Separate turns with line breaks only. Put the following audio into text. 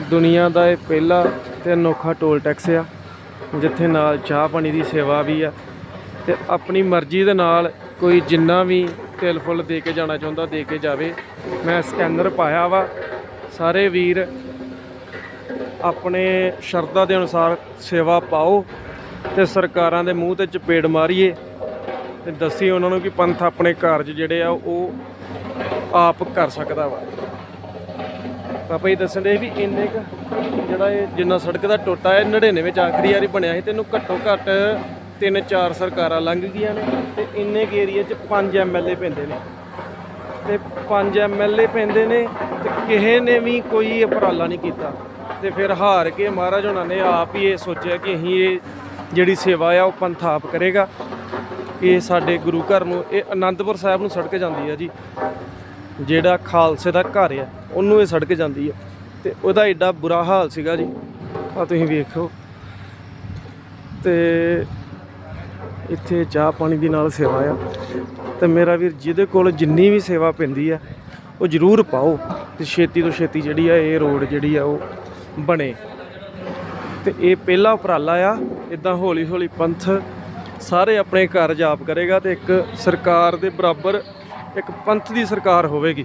ਦੁਨੀਆ ਦਾ ਇਹ ਪਹਿਲਾ ਤੇ ਅਨੋਖਾ ਟੋਲ ਟੈਕਸ ਆ, ਜਿੱਥੇ ਨਾਲ ਚਾਹ ਪਾਣੀ ਦੀ ਸੇਵਾ ਵੀ ਆ ਤੇ ਆਪਣੀ ਮਰਜ਼ੀ ਦੇ ਨਾਲ ਕੋਈ ਜਿੰਨਾ ਵੀ ਤਿਲ ਫੁੱਲ ਦੇ ਕੇ ਜਾਣਾ ਚਾਹੁੰਦਾ ਦੇ ਕੇ ਜਾਵੇ। ਮੈਂ ਸਕੈਨਰ ਪਾਇਆ ਵਾ, ਸਾਰੇ ਵੀਰ ਆਪਣੇ ਸ਼ਰਧਾ ਦੇ ਅਨੁਸਾਰ ਸੇਵਾ ਪਾਓ ਤੇ ਸਰਕਾਰਾਂ ਦੇ ਮੂੰਹ ਤੇ ਚਪੇੜ ਮਾਰੀਏ ਤੇ ਦੱਸੀ ਉਹਨਾਂ ਨੂੰ ਕਿ ਪੰਥ ਆਪਣੇ ਕਾਰਜ ਜਿਹੜੇ ਆ ਉਹ ਆਪ ਕਰ ਸਕਦਾ ਵਾ। ਪਾਪਾ ਜੀ ਦੱਸਣ ਦੇ ਵੀ ਇੰਨੇ ਕ ਜਿਹੜਾ ਇਹ ਜਿੰਨਾ ਸੜਕ ਦਾ ਟੋਟਾ ਹੈ 99 ਵਿੱਚ ਆਖਰੀ ਵਾਰੀ ਬਣਿਆ ਸੀ ਤੈਨੂੰ ਘੱਟੋ ਘੱਟ ਤਿੰਨ ਚਾਰ ਸਰਕਾਰਾਂ ਲੰਘ ਗਈਆਂ ਨੇ ਤੇ ਇੰਨੇ ਕੁ ਏਰੀਆ 'ਚ ਪੰਜ ਐਮਐਲਏ ਪੈਂਦੇ ਨੇ। ਤੇ ਪੰਜ ਐਮਐਲਏ ਪੈਂਦੇ ਨੇ ਤੇ ਕਿਸੇ ਨੇ ਵੀ ਕੋਈ ਉਪਰਾਲਾ ਨਹੀਂ ਕੀਤਾ। ਤੇ ਫਿਰ ਹਾਰ ਕੇ ਮਹਾਰਾਜ ਉਹਨਾਂ ਨੇ ਆਪ ਹੀ ਇਹ ਸੋਚਿਆ ਕਿ ਅਸੀਂ ਇਹ ਜਿਹੜੀ ਸੇਵਾ ਆ, ਉਹ ਪੰਥ ਆਪ ਕਰੇਗਾ। ਕਿ ਸਾਡੇ ਗੁਰੂ ਘਰ ਨੂੰ, ਇਹ ਆਨੰਦਪੁਰ ਸਾਹਿਬ ਨੂੰ ਸੜਕ ਜਾਂਦੀ ਆ ਜੀ। ਜਿਹੜਾ ਖਾਲਸੇ ਦਾ ਘਰ ਆ, ਉਹਨੂੰ ਇਹ ਸੜਕ ਜਾਂਦੀ ਆ। ਤੇ ਉਹਦਾ ਐਡਾ ਬੁਰਾ ਹਾਲ ਸੀਗਾ ਜੀ। ਆ ਤੁਸੀਂ ਵੇਖੋ। ਤੇ ਇੱਥੇ ਚਾਹ ਪਾਣੀ ਦੀ ਨਾਲ ਸੇਵਾ ਆ। ਤੇ ਮੇਰਾ ਵੀਰ, ਜਿਹਦੇ ਕੋਲ ਜਿੰਨੀ ਵੀ ਸੇਵਾ ਪੈਂਦੀ ਆ, ਉਹ ਜ਼ਰੂਰ ਪਾਓ। ਤੇ ਛੇਤੀ ਤੋਂ ਛੇਤੀ ਜਿਹੜੀ ਆ, ਇਹ ਰੋਡ ਜਿਹੜੀ ਆ, ਉਹ ਬਣੇ। ਤੇ ਇਹ ਪਹਿਲਾ ਉਪਰਾਲਾ ਆ। ਇਦਾਂ ਹੌਲੀ ਹੌਲੀ ਪੰਥ ਸਾਰੇ ਆਪਣੇ ਘਰ ਜਾਪ ਕਰੇਗਾ ਤੇ ਇੱਕ ਸਰਕਾਰ ਦੇ ਬਰਾਬਰ ਇੱਕ ਪੰਥ ਦੀ ਸਰਕਾਰ ਹੋਵੇਗੀ।